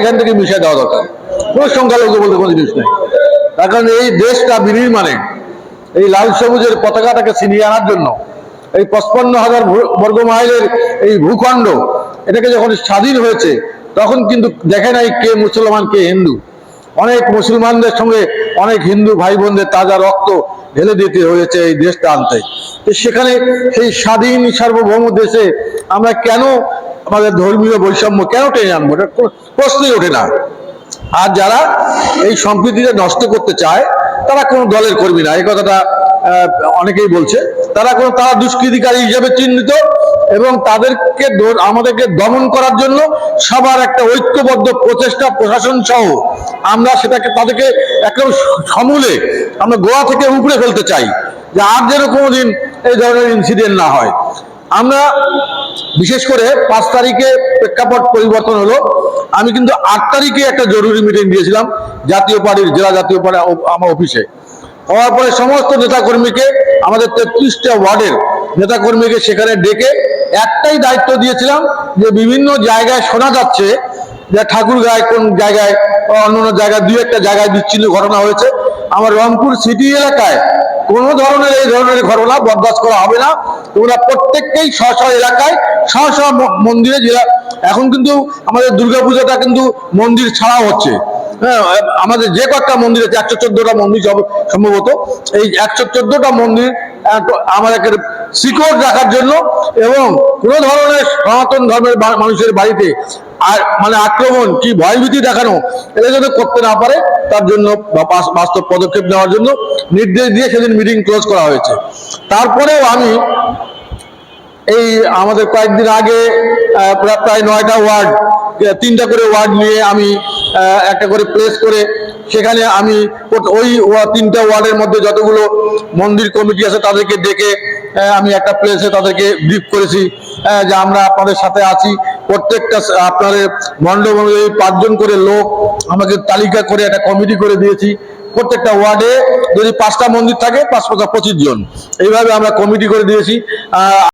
এখান থেকে মিশিয়ে দেওয়া দরকার। কোনো সংখ্যালঘু বলতে কোনো জিনিস নেই। তার কারণ এই দেশটা বিনির্মাণে, এই লাল সবুজের পতাকাটাকে ছিনিয়ে আনার জন্য, এই পঁচপন্ন হাজার বর্গ মাইলের এই ভূখণ্ড, এটাকে যখন স্বাধীন হয়েছে, তখন কিন্তু দেখে নাই কে মুসলমান, কে হিন্দু। অনেক মুসলমানদের সঙ্গে অনেক হিন্দু ভাই বোনদের তাজা রক্ত ঢেলে দিতে হয়েছে এই দেশটা আনতে। সেখানে সেই স্বাধীন সার্বভৌম দেশে আমরা কেন আমাদের ধর্মীয় বৈষম্য কেন টেনে আনব? এটা প্রশ্নই ওঠে না। আর যারা এই সম্প্রীতিটা নষ্ট করতে চায়, তারা কোনো দলের কর্মী না। এই কথাটা অনেকেই বলছে। তারা কোনো, তারা দুষ্কৃতিকারী হিসেবে চিহ্নিত এবং তাদেরকে আমাদেরকে দমন করার জন্য সবার একটা ঐক্যবদ্ধ প্রচেষ্টা প্রশাসন সহ আমরা সেটাকে, তাদেরকে একদম সমূলে আমরা গোয়া থেকে উপড়ে ফেলতে চাই, যে আর যেন কোনোদিন এই ধরনের ইনসিডেন্ট না হয়। আমরা বিশেষ করে পাঁচ তারিখে প্রেক্ষাপট পরিবর্তন হলো। আমি কিন্তু আট তারিখে একটা জরুরি মিটিং দিয়েছিলাম জাতীয় পার্টির, জেলা জাতীয় পার্টি আমার অফিসে। হওয়ার পরে সমস্ত নেতাকর্মীকে, আমাদের তেত্রিশটা ওয়ার্ডের নেতাকর্মীকে সেখানে ডেকে একটাই দায়িত্ব দিয়েছিলাম যে বিভিন্ন জায়গায় শোনা যাচ্ছে যে ঠাকুরগাঁয় কোন জায়গায় অন্য অন্য জায়গায় দুই একটা জায়গায় বিচ্ছিন্ন ঘটনা হয়েছে। আমার রংপুর সিটি এলাকায় কোন ধরনের এই ধরনের ঘটনা বরদাস্ত করা হবে না। তোমরা প্রত্যেককেই স্ব এলাকায় স্ব স্ব মন্দিরে জেলা এখন কিন্তু আমাদের দুর্গাপূজাটা কিন্তু মন্দির ছাড়াও হচ্ছে। হ্যাঁ আমাদের যে কয়েকটা মন্দির আছে, একশো চোদ্দটা মন্দির সম্ভবত। এই একশো চোদ্দটা মন্দির আমাদেরকে সিকিউর রাখার জন্য এবং কোনো ধরনের সনাতন ধর্মের মানুষের বাড়িতে আর মানে আক্রমণ, কি ভয়ভীতি দেখানো, এটা যাতে করতে না পারে, তার জন্য বা- বাস- বাস্তব পদক্ষেপ নেওয়ার জন্য নির্দেশ দিয়ে সেদিন মিটিং ক্লোজ করা হয়েছে। তারপরেও আমি এই আমাদের কয়েকদিন আগে প্রায় নয়টা ওয়ার্ড তিনটা করে ওয়ার্ড নিয়ে আমি একটা করে প্লেস করে সেখানে আমি ওই তিনটা ওয়ার্ডের মধ্যে যতগুলো মন্দির কমিটি আছে তাদেরকে ডেকে আমি একটা প্লেসে তাদেরকে ব্রিফ করেছি যে আমরা আপনাদের সাথে আছি। প্রত্যেকটা আপনার মন্ডপ অনুযায়ী পাঁচজন করে লোক আমাকে তালিকা করে, একটা কমিটি করে দিয়েছি। প্রত্যেকটা ওয়ার্ডে যদি পাঁচটা মন্দির থাকে, পাঁচ পাঁচটা পঁচিশ জন এইভাবে আমরা কমিটি করে দিয়েছি।